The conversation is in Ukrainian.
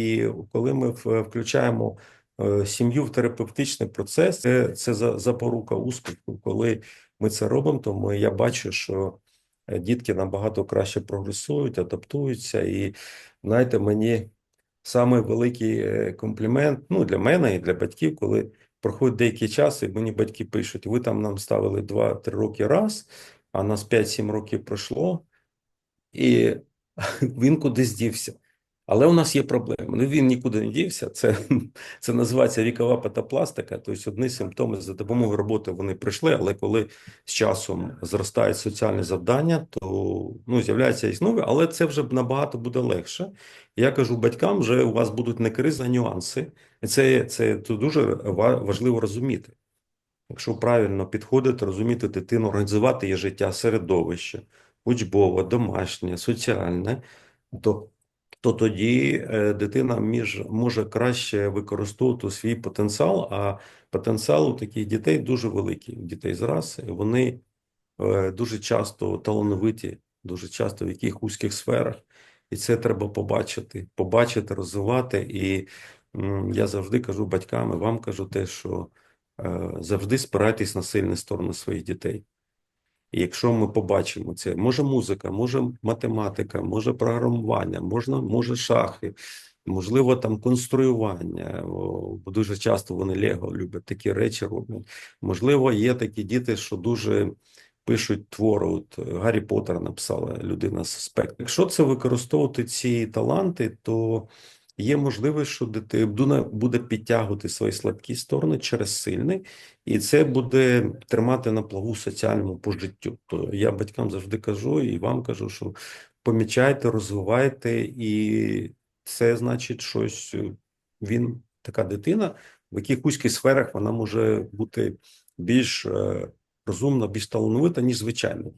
І коли ми включаємо е, сім'ю в терапевтичний процес, це, це за- запорука успіху. Коли ми це робимо, то ми, я бачу, що е, дітки набагато краще прогресують, адаптуються. І знаєте, мені самий великий е, комплімент ну, для мене і для батьків, коли проходить деякий час, і мені батьки пишуть: ви там нам ставили 2-3 роки раз, а нас 5-7 років пройшло, і він кудись дівся. Але у нас є проблеми. Ну він нікуди не дівся. Це, це називається вікова патопластика. Тобто одні симптоми за допомогою роботи вони прийшли, але коли з часом зростають соціальні завдання, то ну, з'являється їх нові, але це вже набагато буде легше. Я кажу батькам, вже у вас будуть не кризи, а нюанси. І це, це, це дуже важливо розуміти. Якщо правильно підходити, розуміти дитину, організувати її життя, середовище, учбове, домашнє, соціальне, то, то тоді е, дитина між, може краще використовувати свій потенціал, а потенціал у таких дітей дуже великий. Дітей з раси вони е, дуже часто талановиті, дуже часто в яких вузьких сферах. І це треба побачити, побачити, розвивати. І я завжди кажу батькам, і вам кажу те, що е, завжди спирайтесь на сильні сторони своїх дітей. І якщо ми побачимо це, може музика, може математика, може програмування, можна, може шахи, можливо, там конструювання, бо дуже часто вони Лего люблять такі речі роблять. Можливо, є такі діти, що дуже пишуть твори. От Гаррі Поттер написала людина з спектр. Якщо це використовувати ці таланти, то є можливість, що дитина буде підтягувати свої слабкі сторони через сильний, і це буде тримати на плаву соціальному по життю. То я батькам завжди кажу і вам кажу, що помічайте, розвивайте, і це значить щось. е, Він така дитина, в яких вузьких сферах вона може бути більш е, розумна, більш талановита, ніж звичайно.